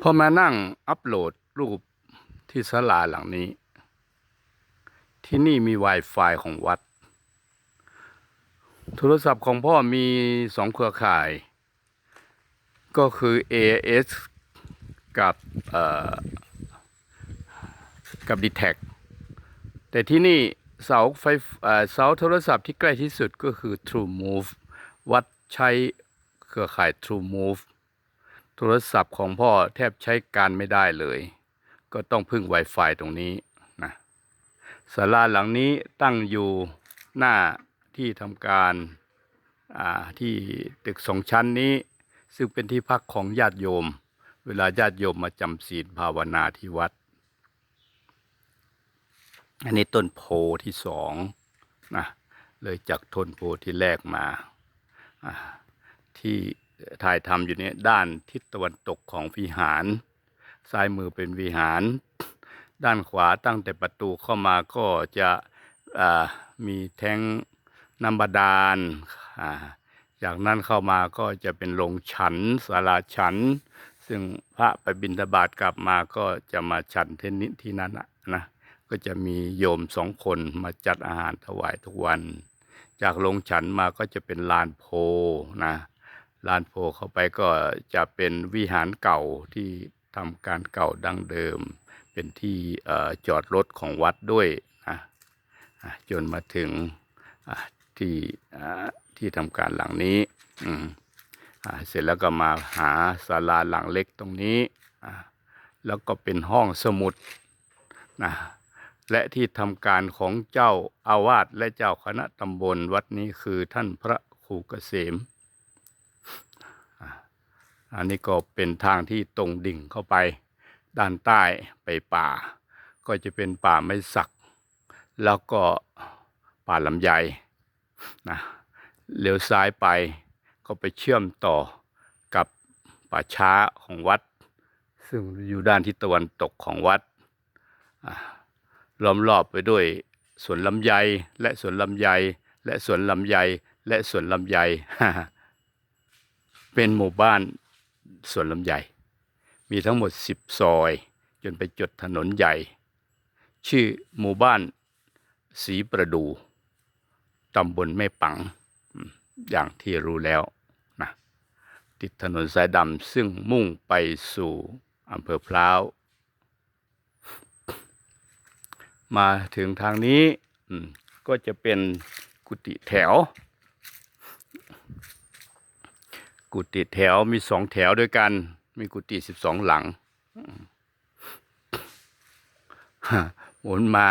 พอมานั่งอัปโหลดรูปที่ศาลาหลังนี้ ที่นี่มี Wi-Fi ของวัด โทรศัพท์ของพ่อมีสองเครือข่าย ก็คือ AS กับเอ่อกับ d t แทแต่ที่นี่เสาไฟเอ่อเสาโทรศัพท์ที่ใกล้ที่สุดก็คือ True Move วัดใช้เครือข่าย True Move โทรศัพท์ของพ่อแทบใช้การไม่ได้เลย ก็ต้องพึ่ง Wi-Fi ตรงนี้นะศาลาหลังนี้ตั้งอยู่หน้าที่ทำการที่ตึกสองชั้นนี้ ซึ่งเป็นที่พักของญาติโยม เวลาญาติโยมมาจำศีลภาวนาที่วัด อันนี้ต้นโพที่สองนะเลยจากต้นโพที่แรกมาที่ ถ่ายทำอยู่เนี่ยด้านทิศตะวันตกของวิหาร ซ้ายมือเป็นวิหาร ด้านขวาตั้งแต่ประตูเข้ามาก็จะมีแท้งน้ำบาดาลจากนั้นเข้ามาก็จะเป็นโรงฉันศาลาฉัน ซึ่งพระไปบิณฑบาตกลับมาก็จะมาฉันเทนนิที่นั้นนะนะก็จะมีโยมสองคนมาจัดอาหารถวายทุกวัน จากโรงฉันมาก็จะเป็นลานโพนะ ลานโพเข้าไปก็จะเป็นวิหารเก่าที่ทำการเก่าดั้งเดิม เป็นที่จอดรถของวัดด้วยนะจนมาถึงที่ที่ทำการหลังนี้อืมเสร็จแล้วก็มาหาศาลาหลังเล็กตรงนี้อ่าแล้วก็เป็นห้องสมุดนะและที่ทำการของเจ้าอาวาสและเจ้าคณะตำบลวัดนี้คือท่านพระครูเกษม อันนี้ก็เป็นทางที่ตรงดิ่งเข้าไปด้านใต้ไปป่า ก็จะเป็นป่าไม้สัก แล้วก็ป่าลำไยนะเลี้ยวซ้ายไปก็ไปเชื่อมต่อกับป่าช้าของวัด ซึ่งอยู่ด้านทิศตะวันตกของวัดล้อมรอบไปด้วยสวนลำไยและสวนลำไยและสวนลำไยและสวนลำไยเป็นหมู่บ้าน สวนลำไยมีทั้งหมดสิบซอย จนไปจดถนนใหญ่ ชื่อหมู่บ้านศรีประดูตำบลแม่ปัง อย่างที่รู้แล้วนะติดถนนสายดำซึ่งมุ่งไปสู่อำเภอพร้าว มาถึงทางนี้ก็จะเป็นกุฏิแถว กุฏิแถวมีสองแถวด้วยกัน มีกุฏิสิบสองหลังหมุนมา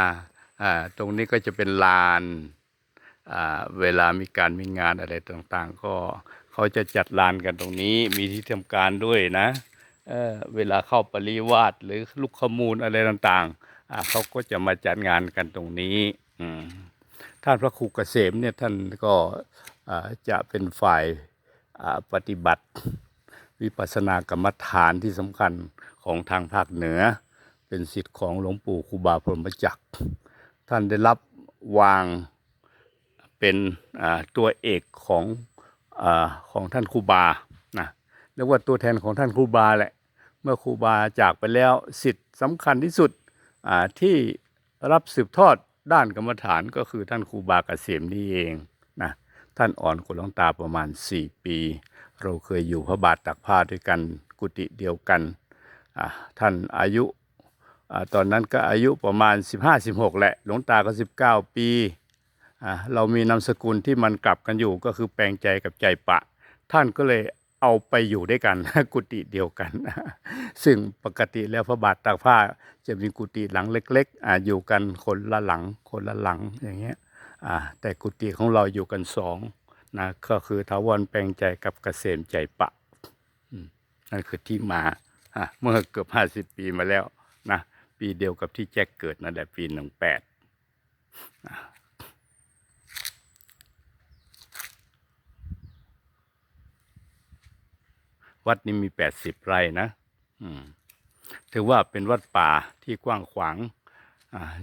อ่าตรงนี้ก็จะเป็นลานอ่าเวลามีการมีงานอะไรต่าง ๆ ก็เขาจะจัดลานกันตรงนี้ มีที่ทำการด้วยนะเออเวลาเข้าปริวาสหรือลูกขมูลอะไรต่างๆอ่าเขาก็จะมาจัดงานกันตรงนี้อืมท่านพระครูเกษมเนี่ยท่านก็อ่าจะเป็นฝ่าย ปฏิบัติวิปัสสนากรรมฐานที่สำคัญของทางภาคเหนือ เป็นสิทธิ์ของหลวงปู่ครูบาพรหมจักร ท่านได้รับวางเป็นตัวเอกของอของท่านครูบานะเรียกว่าตัวแทนของท่านครูบาแหละ เมื่อครูบาจากไปแล้วสิทธิ์สำคัญที่สุดที่รับสืบทอดด้านกรรมฐานก็คือท่านครูบาเกษมนี่เอง ท่านอ่อนกว่าหลวงตาประมาณ 4 ปี เราเคยอยู่พระบาทตักผ้าด้วยกันกุฏิเดียวกันท่านอายุอตอนนั้นก็อายุประมาณ 15-16 แหละหลวงตาก็ 19 ปีอ่าเรามีนามสกุลที่มันกลับกันอยู่ก็คือแปลงใจกับใจปะ ท่านก็เลยเอาไปอยู่ด้วยกันกุฏิเดียวกัน ซึ่งปกติแล้วพระบาทตากผ้าจะมีกุฏิหลังเล็กๆออยู่กันคนละหลังคนละหลังอย่างเงี้ย อ่าแต่กุฏิของเราอยู่กันสองนะก็คือทาวรแปลงใจกับเกษมใจปะนั่นคือที่มาอะเมื่อเกือบห้าสิบปีมาแล้วนะปีเดียวกับที่แจ็คเกิดนั่นแหละปีหนึ่งแปดวัดนี้มีแปดสิบไร่นะถือว่าเป็นวัดป่าที่กว้างขวาง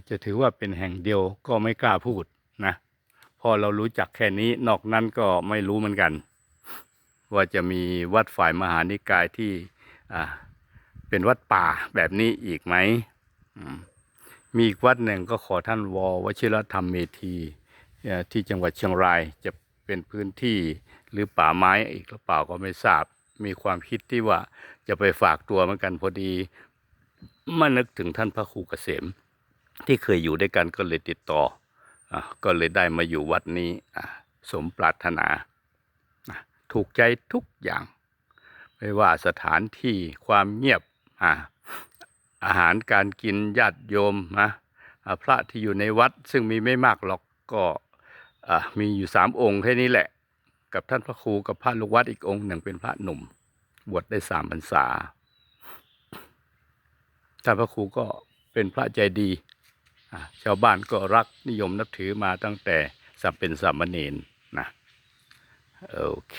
จะถือว่าเป็นแห่งเดียวก็ไม่กล้าพูด นะพอเรารู้จักแค่นี้นอกนั้นก็ไม่รู้เหมือนกัน ว่าจะมีวัดฝ่ายมหานิกายที่เป็นวัดป่าแบบนี้อีกไหมมีอีกวัดหนึ่งก็ขอท่านววชิรธรรมเมธีที่จังหวัดเชียงรายจะเป็นพื้นที่หรือป่าไม้อีกหรือเปล่าก็ไม่ทราบ มีความคิดที่ว่าจะไปฝากตัวเหมือนกันพอดีมานึกถึงท่านพระครูเกษมที่เคยอยู่ด้วยกันก็เลยติดต่อ ก็เลยได้มาอยู่วัดนี้สมปรารถนา ถูกใจทุกอย่าง ไม่ว่าสถานที่ความเงียบอาหารการกินญาติโยมนะพระที่อยู่ในวัดซึ่งมีไม่มากหรอกก็มีอยู่สามองค์แค่นี้แหละ กับท่านพระครูกับพระลูกวัดอีกองค์หนึ่งเป็นพระหนุ่ม บวชได้สามพรรษาท่านพระครูก็เป็นพระใจดี ชาวบ้านก็รักนิยมนับถือมาตั้งแต่สัมเป็นสามเณรนะโอเค